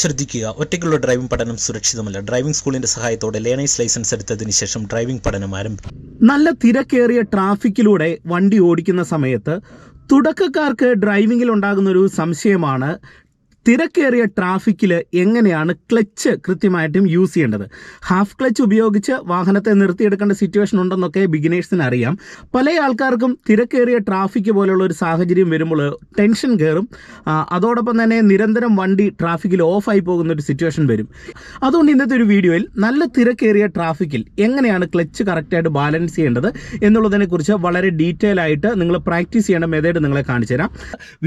ശ്രദ്ധിക്കുക. ഒറ്റയ്ക്കുള്ള ഡ്രൈവിംഗ് പഠനം സുരക്ഷിതമല്ല. ഡ്രൈവിംഗ് സ്കൂളിന്റെ സഹായത്തോടെ ലേണേഴ്സ് ലൈസൻസ് എടുത്തതിന് ശേഷം ഡ്രൈവിംഗ് പഠനം ആരംഭിക്കും നല്ല തിരക്കേറിയ ട്രാഫിക്കിലൂടെ വണ്ടി ഓടിക്കുന്ന സമയത്ത് തുടക്കക്കാർക്ക് ഡ്രൈവിംഗിൽ ഉണ്ടാകുന്ന ഒരു സംശയമാണ് തിരക്കേറിയ ട്രാഫിക്കിൽ എങ്ങനെയാണ് ക്ലച്ച് കൃത്യമായിട്ടും യൂസ് ചെയ്യേണ്ടത്? ഹാഫ് ക്ലച്ച് ഉപയോഗിച്ച് വാഹനത്തെ നിർത്തിയെടുക്കേണ്ട സിറ്റുവേഷൻ ഉണ്ടെന്നൊക്കെ ബിഗിനേഴ്സിന് അറിയാം. പല ആൾക്കാർക്കും തിരക്കേറിയ ട്രാഫിക് പോലെയുള്ള ഒരു സാഹചര്യം വരുമ്പോൾ ടെൻഷൻ കയറും. അതോടൊപ്പം തന്നെ നിരന്തരം വണ്ടി ട്രാഫിക്കിൽ ഓഫായി പോകുന്ന ഒരു സിറ്റുവേഷൻ വരും. അതുകൊണ്ട് ഇന്നത്തെ ഒരു വീഡിയോയിൽ നല്ല തിരക്കേറിയ ട്രാഫിക്കിൽ എങ്ങനെയാണ് ക്ലച്ച് കറക്റ്റായിട്ട് ബാലൻസ് ചെയ്യേണ്ടത് എന്നുള്ളതിനെക്കുറിച്ച് വളരെ ഡീറ്റെയിൽ ആയിട്ട് നിങ്ങൾ പ്രാക്ടീസ് ചെയ്യേണ്ട മെത്തേഡ് നിങ്ങളെ കാണിച്ചു തരാം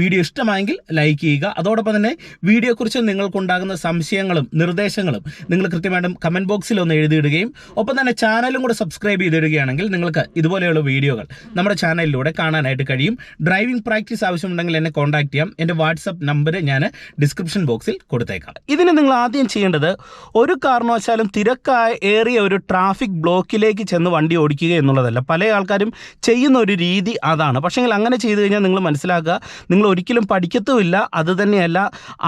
വീഡിയോ ഇഷ്ടമായെങ്കിൽ ലൈക്ക് ചെയ്യുക. അതോടൊപ്പം തന്നെ വീഡിയോയെക്കുറിച്ച് നിങ്ങൾക്കുണ്ടാകുന്ന സംശയങ്ങളും നിർദ്ദേശങ്ങളും നിങ്ങൾ കൃത്യമായിട്ടും കമന്റ് ബോക്സിൽ ഒന്ന് എഴുതിയിടുകയും ഒപ്പം തന്നെ ചാനലും കൂടെ സബ്സ്ക്രൈബ് ചെയ്തിടുകയാണെങ്കിൽ നിങ്ങൾക്ക് ഇതുപോലെയുള്ള വീഡിയോകൾ നമ്മുടെ ചാനലിലൂടെ കാണാനായിട്ട് കഴിയും. ഡ്രൈവിംഗ് പ്രാക്ടീസ് ആവശ്യമുണ്ടെങ്കിൽ എന്നെ കോൺടാക്ട് ചെയ്യാം. എന്റെ വാട്സപ്പ് നമ്പർ ഞാൻ ഡിസ്ക്രിപ്ഷൻ ബോക്സിൽ കൊടുത്തേക്കാം. ഇതിന് നിങ്ങൾ ആദ്യം ചെയ്യേണ്ടത് ഒരു കാരണവശാലും തിരക്കായ ഏറിയ ഒരു ട്രാഫിക് ബ്ലോക്കിലേക്ക് ചെന്ന് വണ്ടി ഓടിക്കുക എന്നുള്ളതല്ല. പല ആൾക്കാരും ചെയ്യുന്ന ഒരു രീതി അതാണ്. പക്ഷേങ്കിൽ അങ്ങനെ ചെയ്തു കഴിഞ്ഞാൽ നിങ്ങൾ മനസ്സിലാക്കുക നിങ്ങൾ ഒരിക്കലും പഠിക്കത്തുമില്ല. അത് തന്നെയല്ല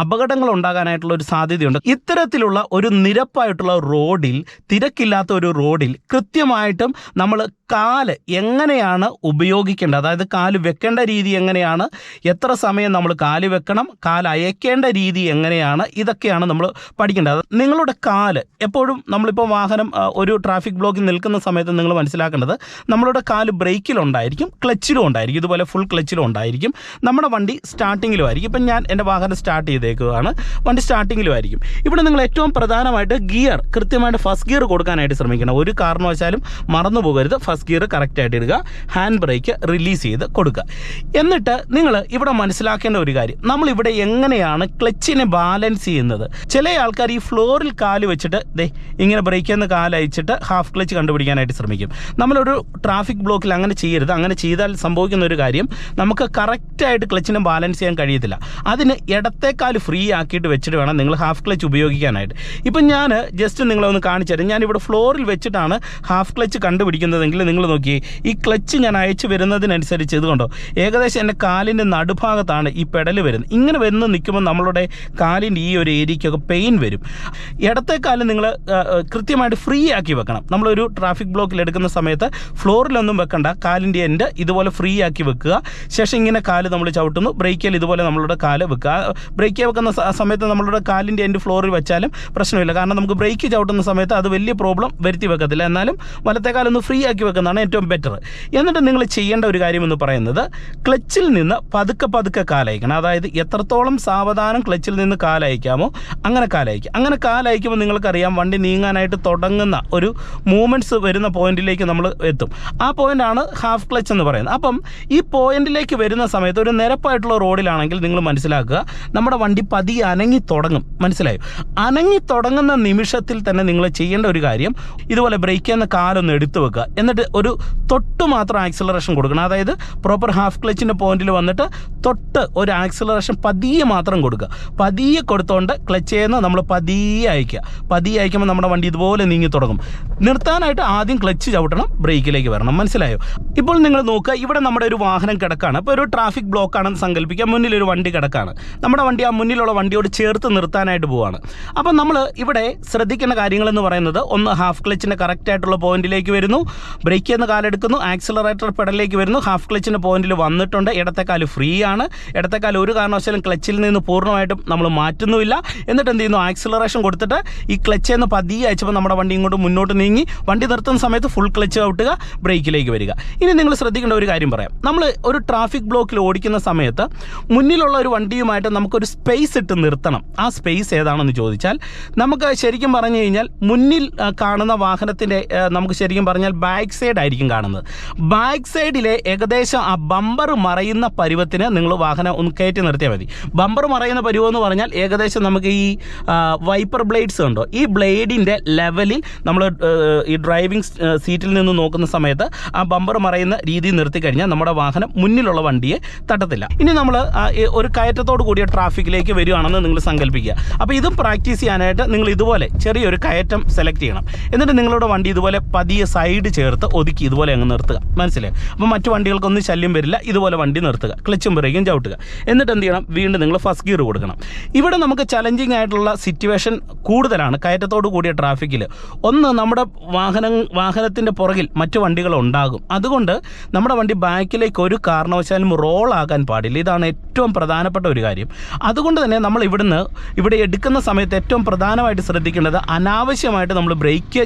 അപകടങ്ങൾ ഉണ്ടാകാനായിട്ടുള്ള ഒരു സാധ്യതയുണ്ട്. ഇത്തരത്തിലുള്ള ഒരു നിരപ്പായിട്ടുള്ള റോഡിൽ തിരക്കില്ലാത്ത ഒരു റോഡിൽ കൃത്യമായിട്ടും നമ്മൾ കാൽ എങ്ങനെയാണ് ഉപയോഗിക്കേണ്ടത്? അതായത് കാൽ വെക്കേണ്ട രീതി എങ്ങനെയാണ്? എത്ര സമയം നമ്മൾ കാൽ വെക്കണം? കാൽ അയക്കേണ്ട രീതി എങ്ങനെയാണ്? ഇതൊക്കെയാണ് നമ്മൾ പഠിക്കേണ്ടത്. നിങ്ങളുടെ കാൽ എപ്പോഴും നമ്മളിപ്പോൾ വാഹനം ഒരു ട്രാഫിക് ബ്ലോക്കിൽ നിൽക്കുന്ന സമയത്ത് നിങ്ങൾ മനസ്സിലാക്കേണ്ടത് നമ്മളുടെ കാൽ ബ്രേക്കിലുണ്ടായിരിക്കും ക്ലച്ചിലും ഉണ്ടായിരിക്കും ഇതുപോലെ ഫുൾ ക്ലച്ചിലും ഉണ്ടായിരിക്കും. നമ്മുടെ വണ്ടി സ്റ്റാർട്ടിങ്ങിലും ആയിരിക്കും. ഇപ്പം ഞാൻ എന്റെ വാഹനം സ്റ്റാർട്ട് ചെയ്തേക്കുകയാണ് വണ്ടി സ്റ്റാർട്ടിങ്ങിലും ആയിരിക്കും. ഇവിടെ നിങ്ങൾ ഏറ്റവും പ്രധാനമായിട്ട് ഗിയർ കൃത്യമായിട്ട് ഫസ്റ്റ് ഗിയർ കൊടുക്കാനായിട്ട് ശ്രമിക്കണം. ഒരു കാരണവശാലും മറന്നു പോകരുത്. ഫസ്റ്റ് ഗിയർ കറക്റ്റായിട്ട് ഇടുക. ഹാൻഡ് ബ്രേക്ക് റിലീസ് ചെയ്ത് കൊടുക്കുക. എന്നിട്ട് നിങ്ങൾ ഇവിടെ മനസ്സിലാക്കേണ്ട ഒരു കാര്യം. നമ്മൾ ഇവിടെ എങ്ങനെയാണ് ക്ലച്ചിനെ ബാലൻസ് ചെയ്യുന്നത്? ചില ആൾക്കാർ ഈ ഫ്ലോറിൽ കാൽ വെച്ചിട്ട് ദേ ഇങ്ങനെ ബ്രേക്കിൽ നിന്ന് കാലയച്ചിട്ട് ഹാഫ് ക്ലച്ച് കണ്ടുപിടിക്കാനായിട്ട് ശ്രമിക്കും. നമ്മളൊരു ട്രാഫിക് ബ്ലോക്കിൽ അങ്ങനെ ചെയ്യരുത്. അങ്ങനെ ചെയ്താൽ സംഭവിക്കുന്ന ഒരു കാര്യം നമുക്ക് കറക്റ്റായിട്ട് ക്ലച്ചിനെ ബാലൻസ് ചെയ്യാൻ കഴിയത്തില്ല. അതിന് ഇടത്തേക്കാൽ ഫ്രീ ആക്കിയിട്ട് വെച്ചിട്ട് വേണം നിങ്ങൾ ഹാഫ് ക്ലച്ച് ഉപയോഗിക്കാനായിട്ട്. ഇപ്പം ഞാൻ ജസ്റ്റ് നിങ്ങളെ ഒന്ന് കാണിച്ചു തരാം. ഞാനിവിടെ ഫ്ലോറിൽ വെച്ചിട്ടാണ് ഹാഫ് ക്ലച്ച് കണ്ടുപിടിക്കുന്നതെങ്കിൽ നിങ്ങൾ നോക്കി ഈ ക്ലച്ച് ഞാൻ അയച്ചു വരുന്നതിനനുസരിച്ച് ഇത് കണ്ടോ? ഏകദേശം എന്റെ കാലിന്റെ നടുഭാഗത്താണ് ഈ പെടൽ വരുന്നത്. ഇങ്ങനെ വരുന്ന നിൽക്കുമ്പോൾ നമ്മളുടെ കാലിന്റെ ഈ ഒരു ഏരിയയ്ക്കൊക്കെ പെയിൻ വരും. ഇടത്തെ കാലം നിങ്ങൾ കൃത്യമായിട്ട് ഫ്രീ ആക്കി വെക്കണം. നമ്മളൊരു ട്രാഫിക് ബ്ലോക്കിൽ എടുക്കുന്ന സമയത്ത് ഫ്ലോറിലൊന്നും വെക്കണ്ട. കാലിന്റെ എന്റെ ഇതുപോലെ ഫ്രീ ആക്കി വെക്കുക. ശേഷം ഇങ്ങനെ കാൽ നമ്മൾ ചവിട്ടുന്നു. ബ്രേക്കിൽ ഇതുപോലെ നമ്മളുടെ കാൽ വെക്കുക. വെക്കുന്ന സമയത്ത് നമ്മളുടെ കാലിന്റെ എന്റെ ഫ്ലോറിൽ വെച്ചാലും പ്രശ്നമില്ല. കാരണം നമുക്ക് ബ്രേക്ക് ചവിട്ടുന്ന സമയത്ത് അത് വലിയ പ്രോബ്ലം വരുത്തി വെക്കത്തില്ല. എന്നാലും വലത്തേക്കാലൊന്ന് കാലൊന്ന് ഫ്രീ ആക്കി വെക്കുന്നതാണ് ഏറ്റവും ബെറ്റർ എന്നിട്ട് നിങ്ങൾ ചെയ്യേണ്ട ഒരു കാര്യമെന്ന് പറയുന്നത് ക്ലച്ചിൽ നിന്ന് പതുക്കെ പതുക്കെ കാലയക്കണം അതായത് എത്രത്തോളം സാവധാനം ക്ലച്ചിൽ നിന്ന് കാലയക്കാമോ അങ്ങനെ കാലയക്കുക അങ്ങനെ കാലയക്കുമ്പോൾ നിങ്ങൾക്കറിയാം വണ്ടി നീങ്ങാനായിട്ട് തുടങ്ങുന്ന ഒരു മൂവ്മെന്റ്സ് വരുന്ന പോയിന്റിലേക്ക് നമ്മൾ എത്തും. ആ പോയിന്റാണ് ഹാഫ് ക്ലച്ച് എന്ന് പറയുന്നത്. അപ്പം ഈ പോയിന്റിലേക്ക് വരുന്ന സമയത്ത് ഒരു നിരപ്പായിട്ടുള്ള റോഡിലാണെങ്കിൽ നിങ്ങൾ മനസ്സിലാക്കുക. നമ്മുടെ വണ്ടി പതിയെ അനങ്ങി തുടങ്ങും. മനസ്സിലായോ? അനങ്ങി തുടങ്ങുന്ന നിമിഷത്തിൽ തന്നെ നിങ്ങൾ ചെയ്യേണ്ട ഒരു കാര്യം ഇതുപോലെ ബ്രേക്ക് ചെയ്യുന്ന കാലൊന്ന് എടുത്തു വെക്കുക. എന്നിട്ട് ഒരു തൊട്ട് മാത്രം ആക്സിലറേഷൻ കൊടുക്കണം. അതായത് പ്രോപ്പർ ഹാഫ് ക്ലച്ചിന്റെ പോയിന്റിൽ വന്നിട്ട് തൊട്ട് ഒരു ആക്സിലറേഷൻ പതിയെ മാത്രം കൊടുക്കുക. പതിയെ കൊടുത്തോണ്ട് ക്ലച്ച് ചെയ്യുന്ന നമ്മൾ പതിയെ അയക്കുക പതിയെ അയക്കുമ്പോൾ നമ്മുടെ വണ്ടി ഇതുപോലെ നീങ്ങി തുടങ്ങും. നിർത്താനായിട്ട് ആദ്യം ക്ലച്ച് ചവിട്ടണം ബ്രേക്കിലേക്ക് വരണം. മനസ്സിലായോ? ഇപ്പോൾ നിങ്ങൾ നോക്കുക ഇവിടെ നമ്മുടെ ഒരു വാഹനം കിടക്കാണ്. അപ്പോൾ ഒരു ട്രാഫിക് ബ്ലോക്കാണെന്ന് സങ്കല്പിക്കുക. മുന്നിൽ ഒരു വണ്ടി കിടക്കാണ്. നമ്മുടെ വണ്ടി ആ മുന്നിലുള്ള വണ്ടിയോട് ചേർത്ത് നിർത്താനായിട്ട് പോവാണ്. അപ്പം നമ്മൾ ഇവിടെ ശ്രദ്ധിക്കേണ്ട കാര്യങ്ങളെന്ന് പറയുന്നത് ഒന്ന് ഹാഫ് ക്ലച്ചിന്റെ കറക്റ്റ് ആയിട്ടുള്ള പോയിന്റിലേക്ക് വരുന്നു. ബ്രേക്ക് ചെയ്യുന്ന കാലെടുക്കുന്നു. ആക്സിലറേറ്റർ പെടലിലേക്ക് വരുന്നു. ഹാഫ് ക്ലച്ചിന്റെ പോയിന്റിൽ വന്നിട്ടുണ്ട്. ഇടത്തെ കാൽ ഫ്രീ ആണ്. ഇടത്തെ കാൽ ഒരു കാരണവശാലും ക്ലച്ചിൽ നിന്ന് പൂർണമായിട്ടും നമ്മൾ മാറ്റുന്നുമില്ല. എന്നിട്ട് എന്ത് ചെയ്യുന്നു? ആക്സിലറേഷൻ കൊടുത്തിട്ട് ഈ ക്ലച്ച് എന്ന് പതിയെ അയച്ചപ്പോൾ നമ്മുടെ വണ്ടി ഇങ്ങോട്ട് മുന്നോട്ട് നീങ്ങി. വണ്ടി നിർത്തുന്ന സമയത്ത് ഫുൾ ക്ലച്ച് ഔട്ടുക ബ്രേക്കിലേക്ക് വരിക. ഇനി നിങ്ങൾ ശ്രദ്ധിക്കേണ്ട ഒരു കാര്യം പറയാം. നമ്മൾ ഒരു ട്രാഫിക് ബ്ലോക്കിൽ ഓടിക്കുന്ന സമയത്ത് മുന്നിലുള്ള ഒരു വണ്ടിയുമായിട്ട് നമുക്കൊരു സ്പേസ് ഇട്ട് നിർത്തണം. ആ സ്പേസ് ഏതാണെന്ന് ചോദിച്ചാൽ നമുക്ക് ശരിക്കും പറഞ്ഞു കഴിഞ്ഞാൽ മുന്നിൽ കാണുന്ന വാഹനത്തിന്റെ നമുക്ക് ശരിക്കും പറഞ്ഞാൽ ബാക്ക് സൈഡ് ആയിരിക്കും കാണുന്നത്. ബാക്ക് സൈഡിലെ ഏകദേശം ആ ബമ്പർ മറയുന്ന പരുവത്തിന് നിങ്ങൾ വാഹനം ഒന്ന് കയറ്റി നിർത്തിയാൽ മതി. ബമ്പർ മറയുന്ന പരുവം എന്ന് പറഞ്ഞാൽ ഏകദേശം നമുക്ക് ഈ വൈപ്പർ ബ്ലേഡ്സ് ഉണ്ടോ? ഈ ബ്ലേഡിന്റെ ലെവലിൽ നമ്മൾ ഈ ഡ്രൈവിംഗ് സീറ്റിൽ നിന്ന് നോക്കുന്ന സമയത്ത് ആ ബമ്പർ മറയുന്ന രീതി നിർത്തി കഴിഞ്ഞാൽ നമ്മുടെ വാഹനം മുന്നിലുള്ള വണ്ടിയെ തട്ടത്തില്ല. ഇനി നമ്മൾ ഒരു കയറ്റത്തോട് കൂടിയ ട്രാഫിക്കിൽ ബാക്കിലേക്ക് വരികയാണെന്ന് നിങ്ങൾ സങ്കല്പിക്കുക അപ്പോൾ ഇതും പ്രാക്ടീസ് ചെയ്യാനായിട്ട് നിങ്ങൾ ഇതുപോലെ ചെറിയൊരു കയറ്റം സെലക്ട് ചെയ്യണം. എന്നിട്ട് നിങ്ങളുടെ വണ്ടി ഇതുപോലെ പതിയെ സൈഡ് ചേർത്ത് ഒതുക്കി ഇതുപോലെ അങ്ങ് നിർത്തുക. മനസ്സിലായി? അപ്പോൾ മറ്റു വണ്ടികൾക്കൊന്നും ശല്യം വരില്ല. ഇതുപോലെ വണ്ടി നിർത്തുക. ക്ലച്ചും ബ്രേക്കും ചവിട്ടുക. എന്നിട്ട് എന്ത് ചെയ്യണം? വീണ്ടും നിങ്ങൾ ഫസ്റ്റ് ഗിയർ കൊടുക്കണം. ഇവിടെ നമുക്ക് ചലഞ്ചിങ് ആയിട്ടുള്ള സിറ്റുവേഷൻ കൂടുതലാണ്. കയറ്റത്തോട് കൂടിയ ട്രാഫിക്കിൽ ഒന്ന് നമ്മുടെ വാഹനം വാഹനത്തിന്റെ പുറകിൽ മറ്റു വണ്ടികൾ ഉണ്ടാകും. അതുകൊണ്ട് നമ്മുടെ വണ്ടി ബാക്കിലേക്ക് ഒരു കാരണവശാലും റോൾ ആകാൻ പാടില്ല. ഇതാണ് ഏറ്റവും പ്രധാനപ്പെട്ട ഒരു കാര്യം. അതുകൊണ്ട് തന്നെ നമ്മൾ ഇവിടുന്ന് ഇവിടെ എടുക്കുന്ന സമയത്ത് ഏറ്റവും പ്രധാനമായിട്ട് ശ്രദ്ധിക്കേണ്ടത് അനാവശ്യമായിട്ട് നമ്മൾ ബ്രേക്ക്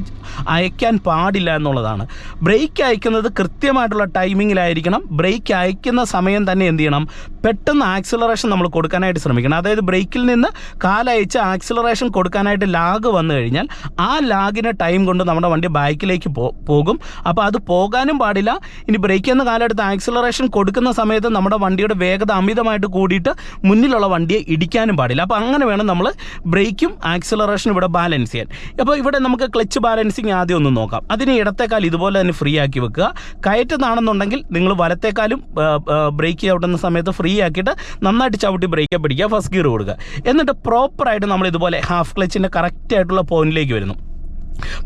അയക്കാൻ പാടില്ല എന്നുള്ളതാണ്. ബ്രേക്ക് അയക്കുന്നത് കൃത്യമായിട്ടുള്ള ടൈമിങ്ങിലായിരിക്കണം. ബ്രേക്ക് അയക്കുന്ന സമയം തന്നെ എന്ത് ചെയ്യണം? പെട്ടെന്ന് ആക്സിലറേഷൻ നമ്മൾ കൊടുക്കാനായിട്ട് ശ്രമിക്കണം. അതായത് ബ്രേക്കിൽ നിന്ന് കാലയച്ച് ആക്സിലറേഷൻ കൊടുക്കാനായിട്ട് ലാഗ് വന്നു കഴിഞ്ഞാൽ ആ ലാഗിന് ടൈം കൊണ്ട് നമ്മുടെ വണ്ടി ബാക്കിലേക്ക് പോകും. അപ്പോൾ അത് പോകാനും പാടില്ല. ഇനി ബ്രേക്ക് എന്ന കാലെടുത്ത് ആക്സിലറേഷൻ കൊടുക്കുന്ന സമയത്ത് നമ്മുടെ വണ്ടിയുടെ വേഗത അമിതമായിട്ട് കൂടിയിട്ട് മുന്നിലുള്ള വണ്ടിയെ ഇടിക്കാനും പാടില്ല. അപ്പോൾ അങ്ങനെ വേണം നമ്മൾ ബ്രേക്കും ആക്സിലറേഷനും ഇവിടെ ബാലൻസ് ചെയ്യാൻ. അപ്പോൾ ഇവിടെ നമുക്ക് ക്ലച്ച് ബാലൻസിങ് ആദ്യം ഒന്ന് നോക്കാം. അതിന് ഇടത്തേക്കാൽ ഇതുപോലെ തന്നെ ഫ്രീ ആക്കി വെക്കുക. കയറ്റുന്നതാണെന്നുണ്ടെങ്കിൽ നിങ്ങൾ വലത്തേക്കാലും ബ്രേക്ക് ചവിട്ടുന്ന സമയത്ത് ഫ്രീ ആക്കിയിട്ട് നന്നായിട്ട് ചവിട്ടി ബ്രേക്ക് പിടിക്കുക ഫസ്റ്റ് ഗിയർ കൊടുക്കുക. എന്നിട്ട് പ്രോപ്പറായിട്ട് നമ്മൾ ഇതുപോലെ ഹാഫ് ക്ലച്ചിന്റെ കറക്റ്റ് ആയിട്ടുള്ള പോയിന്റിലേക്ക് വരുന്നു.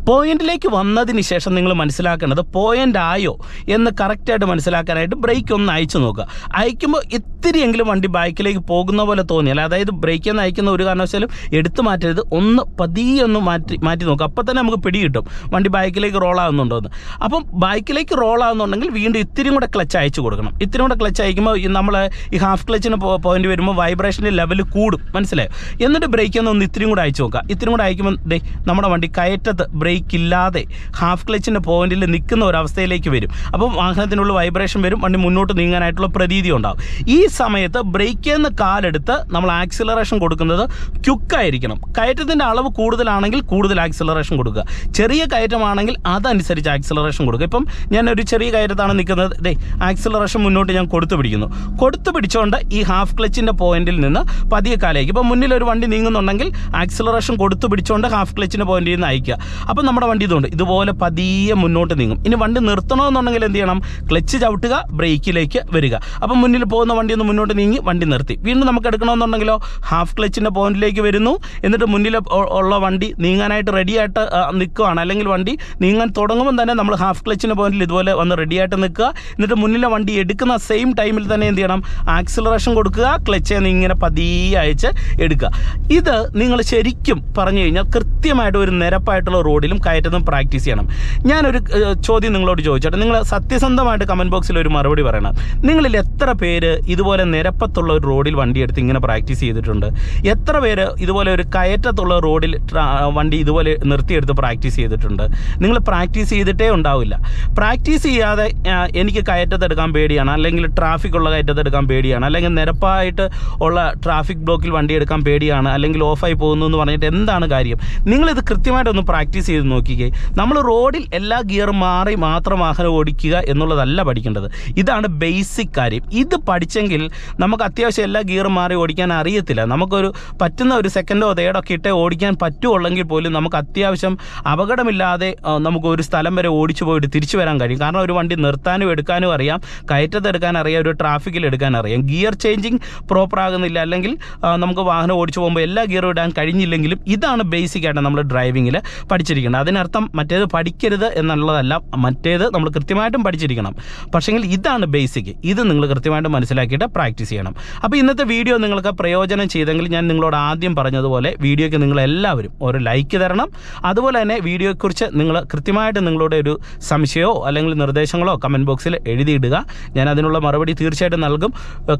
പോയിന്റിലേക്ക് വന്നതിന് ശേഷം നിങ്ങൾ മനസ്സിലാക്കേണ്ടത് പോയിന്റ് ആയോ എന്ന് കറക്റ്റായിട്ട് മനസ്സിലാക്കാനായിട്ട് ബ്രേക്ക് ഒന്ന് അയച്ചു നോക്കുക. അയക്കുമ്പോൾ ഇത്തിരിയെങ്കിലും വണ്ടി ബൈക്കിലേക്ക് പോകുന്ന പോലെ തോന്നിയാൽ അതായത് ബ്രേക്ക് എന്ന് അയക്കുന്ന ഒരു കാരണവശാലും എടുത്തു മാറ്റരുത്. ഒന്ന് പതിയെ ഒന്ന് മാറ്റി മാറ്റി നോക്കുക. അപ്പോൾ തന്നെ നമുക്ക് പിടി കിട്ടും. വണ്ടി ബൈക്കിലേക്ക് റോൾ ആകുന്നുണ്ടോ എന്ന് അപ്പം ബൈക്കിലേക്ക് റോൾ ആകുന്നുണ്ടെങ്കിൽ വീണ്ടും ഇത്തിരിയും കൂടെ ക്ലച്ച് അയച്ചു കൊടുക്കണം. ഇത്തിരി കൂടെ ക്ലച്ച് അയക്കുമ്പോൾ നമ്മൾ ഈ ഹാഫ് ക്ലച്ചിന് പോയിന്റ് വരുമ്പോൾ വൈബ്രേഷന്റെ ലെവൽ കൂടും. മനസ്സിലായോ? എന്നിട്ട് ബ്രേക്ക് ഒന്ന് ഒന്ന് ഇത്തിരിയും കൂടെ അയച്ചു നോക്കുക. ഇത്തിരിയും കൂടെ അയക്കുമ്പോൾ നമ്മുടെ വണ്ടി കയറ്റത്ത് ബ്രേക്ക് ഇല്ലാതെ ഹാഫ് ക്ലച്ചിന്റെ പോയിന്റിൽ നിൽക്കുന്ന ഒരവസ്ഥയിലേക്ക് വരും. അപ്പം വാഹനത്തിനുള്ള വൈബ്രേഷൻ വരും വണ്ടി മുന്നോട്ട് നീങ്ങാനായിട്ടുള്ള പ്രതീതി ഉണ്ടാവും. ഈ സമയത്ത് ബ്രേക്കിൽ നിന്ന് കാലെടുത്ത് നമ്മൾ ആക്സിലറേഷൻ കൊടുക്കുന്നത് ക്യുക്കായിരിക്കണം കയറ്റത്തിന്റെ അളവ് കൂടുതലാണെങ്കിൽ കൂടുതൽ ആക്സിലറേഷൻ കൊടുക്കുക. ചെറിയ കയറ്റമാണെങ്കിൽ അതനുസരിച്ച് ആക്സിലറേഷൻ കൊടുക്കുക. ഇപ്പം ഞാൻ ഒരു ചെറിയ കയറ്റത്താണ് നിൽക്കുന്നത്. ദേ ആക്സിലറേഷൻ മുന്നോട്ട് ഞാൻ കൊടുത്തു പിടിക്കുന്നു. കൊടുത്തു പിടിച്ചുകൊണ്ട് ഈ ഹാഫ് ക്ലച്ചിന്റെ പോയിന്റിൽ നിന്ന് പതിയെ കാലേക്ക്. ഇപ്പം മുന്നിൽ ഒരു വണ്ടി നീങ്ങുന്നുണ്ടെങ്കിൽ ആക്സിലറേഷൻ കൊടുത്തു പിടിച്ചുകൊണ്ട് ഹാഫ് ക്ലച്ചിന്റെ പോയിന്റിൽ നിന്ന് അയക്കുക അപ്പം നമ്മുടെ വണ്ടി ഇതുകൊണ്ട് ഇതുപോലെ പതിയെ മുന്നോട്ട് നീങ്ങും. ഇനി വണ്ടി നിർത്തണമെന്നുണ്ടെങ്കിൽ എന്ത് ചെയ്യണം? ക്ലച്ച് ചവിട്ടുക ബ്രേക്കിലേക്ക് വരിക. അപ്പം മുന്നിൽ പോകുന്ന വണ്ടി ഒന്ന് മുന്നോട്ട് നീങ്ങി വണ്ടി നിർത്തി. വീണ്ടും നമുക്ക് എടുക്കണമെന്നുണ്ടെങ്കിലോ? ഹാഫ് ക്ലച്ചിന്റെ പോയിന്റിലേക്ക് വരുന്നു. എന്നിട്ട് മുന്നിൽ ഉള്ള വണ്ടി നീങ്ങാനായിട്ട് റെഡിയായിട്ട് നിൽക്കുകയാണ് അല്ലെങ്കിൽ വണ്ടി നീങ്ങാൻ തുടങ്ങുമ്പോൾ തന്നെ നമ്മൾ ഹാഫ് ക്ലച്ചിന്റെ പോയിന്റിൽ ഇതുപോലെ വന്ന് റെഡിയായിട്ട് നിൽക്കുക. എന്നിട്ട് മുന്നിലെ വണ്ടി എടുക്കുന്ന സെയിം ടൈമിൽ തന്നെ എന്ത് ചെയ്യണം? ആക്സിലറേഷൻ കൊടുക്കുക. ക്ലച്ച് ഇങ്ങനെ പതിയെ അയച്ച് എടുക്കുക. ഇത് നിങ്ങൾ ശരിക്കും പറഞ്ഞു കഴിഞ്ഞാൽ കൃത്യമായിട്ട് ഒരു നിരപ്പായിട്ടുള്ള റോഡിലും കയറ്റുന്നതും പ്രാക്ടീസ് ചെയ്യണം. ഞാനൊരു ചോദ്യം നിങ്ങളോട് ചോദിച്ചോട്ടെ. നിങ്ങൾ സത്യസന്ധമായിട്ട് കമന്റ് ബോക്സിൽ ഒരു മറുപടി പറയണം. നിങ്ങളിൽ എത്ര പേര് ഇതുപോലെ നിരപ്പത്തുള്ള ഒരു റോഡിൽ വണ്ടി എടുത്ത് ഇങ്ങനെ പ്രാക്ടീസ് ചെയ്തിട്ടുണ്ട്? എത്ര പേര് ഇതുപോലെ ഒരു കയറ്റത്തുള്ള റോഡിൽ വണ്ടി ഇതുപോലെ നിർത്തിയെടുത്ത് പ്രാക്ടീസ് ചെയ്തിട്ടുണ്ട്? നിങ്ങൾ പ്രാക്ടീസ് ചെയ്തിട്ടേ ഉണ്ടാവില്ല. പ്രാക്ടീസ് ചെയ്യാതെ എനിക്ക് കയറ്റത്തെടുക്കാൻ പേടിയാണ്. അല്ലെങ്കിൽ ട്രാഫിക് ഉള്ള കയറ്റത്തെടുക്കാൻ പേടിയാണ്. അല്ലെങ്കിൽ നിരപ്പായിട്ട് ഉള്ള ട്രാഫിക് ബ്ലോക്കിൽ വണ്ടി എടുക്കാൻ പേടിയാണ്. അല്ലെങ്കിൽ ഓഫായി പോകുന്നു എന്ന് പറഞ്ഞിട്ട് എന്താണ് കാര്യം? നിങ്ങളിത് കൃത്യമായിട്ടൊന്ന് പ്രാക്ടീസ് ചെയ്ത് നോക്കിക്കേ നമ്മൾ റോഡിൽ എല്ലാ ഗിയർ മാറി മാത്രം വാഹനം ഓടിക്കുക എന്നുള്ളതല്ല പഠിക്കേണ്ടത്. ഇതാണ് ബേസിക് കാര്യം. ഇത് പഠിച്ചെങ്കിൽ നമുക്ക് അത്യാവശ്യം എല്ലാ ഗിയർ മാറി ഓടിക്കാൻ അറിയത്തില്ല. നമുക്കൊരു പറ്റുന്ന ഒരു സെക്കൻഡോ തേർഡോ ഒക്കെ ഇട്ടേ ഓടിക്കാൻ പറ്റുള്ളെങ്കിൽ പോലും നമുക്ക് അത്യാവശ്യം അപകടമില്ലാതെ നമുക്ക് ഒരു സ്ഥലം വരെ ഓടിച്ചു പോയിട്ട് തിരിച്ചു വരാൻ കഴിയും. കാരണം ഒരു വണ്ടി നിർത്താനും എടുക്കാനും അറിയാം കയറ്റത്തെടുക്കാൻ അറിയാം ഒരു ട്രാഫിക്കിൽ എടുക്കാൻ അറിയാം. ഗിയർ ചേഞ്ചിങ് പ്രോപ്പർ ആകുന്നില്ല. അല്ലെങ്കിൽ നമുക്ക് വാഹനം ഓടിച്ചു പോകുമ്പോൾ എല്ലാ ഗിയറും ഇടാൻ കഴിഞ്ഞില്ലെങ്കിലും ഇതാണ് ബേസിക് ആയിട്ട് നമ്മൾ ഡ്രൈവിങ്ങിൽ പഠിച്ചിരിക്കേണ്ടത് അതിനർത്ഥം മറ്റേത് പഠിക്കരുത് എന്നുള്ളതല്ല മറ്റേത് നമ്മൾ കൃത്യമായിട്ടും പഠിച്ചിരിക്കണം. പക്ഷേങ്കിൽ ഇതാണ് ബേസിക് ഇത് നിങ്ങൾ കൃത്യമായിട്ട് മനസ്സിലാക്കിയിട്ട് പ്രാക്ടീസ് ചെയ്യണം. അപ്പോൾ ഇന്നത്തെ വീഡിയോ നിങ്ങൾക്ക് പ്രയോജനം ചെയ്തെങ്കിൽ ഞാൻ നിങ്ങളോട് ആദ്യം പറഞ്ഞതുപോലെ വീഡിയോയ്ക്ക് നിങ്ങൾ എല്ലാവരും ഒരു ലൈക്ക് തരണം. അതുപോലെ തന്നെ വീഡിയോയെക്കുറിച്ച് നിങ്ങൾ കൃത്യമായിട്ട് നിങ്ങളുടെ ഒരു സംശയമോ അല്ലെങ്കിൽ നിർദ്ദേശങ്ങളോ കമന്റ് ബോക്സിൽ എഴുതിയിടുക. ഞാൻ അതിനുള്ള മറുപടി തീർച്ചയായിട്ടും നൽകും.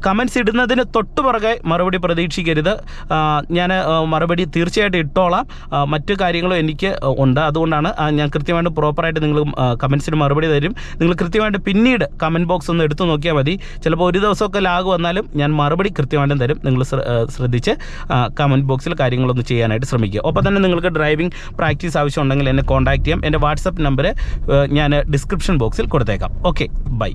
കമൻസ് ഇടുന്നതിന് തൊട്ട് പുറകെ മറുപടി പ്രതീക്ഷിക്കരുത്. ഞാൻ മറുപടി തീർച്ചയായിട്ടും ഇട്ടോളാം. മറ്റു കാര്യങ്ങളും എനിക്ക് ഉണ്ട്. അതുകൊണ്ടാണ് ഞാൻ കൃത്യമായിട്ട് പ്രോപ്പറായിട്ട് നിങ്ങൾ കമൻസിന് മറുപടി തരും. നിങ്ങൾ കൃത്യമായിട്ട് പിന്നീട് കമന്റ് ബോക്സ് ഒന്ന് എടുത്തു നോക്കിയാൽ മതി. ചിലപ്പോൾ ഒരു ദിവസമൊക്കെ ലാഗ് വന്നാലും ഞാൻ മറുപടി കൃത്യമായിട്ടും തരും. നിങ്ങൾ ശ്രദ്ധിച്ച് കമന്റ് ബോക്സിൽ കാര്യങ്ങളൊന്ന് ചെയ്യാനായിട്ട് ശ്രമിക്കുക. ഒപ്പം തന്നെ നിങ്ങൾക്ക് ഡ്രൈവിംഗ് പ്രാക്ടീസ് ആവശ്യമുണ്ടെങ്കിൽ എന്നെ കോൺടാക്ട് ചെയ്യാം. എന്റെ വാട്സപ്പ് നമ്പർ ഞാൻ ഡിസ്ക്രിപ്ഷൻ ബോക്സിൽ കൊടുത്തേക്കാം. Okay bye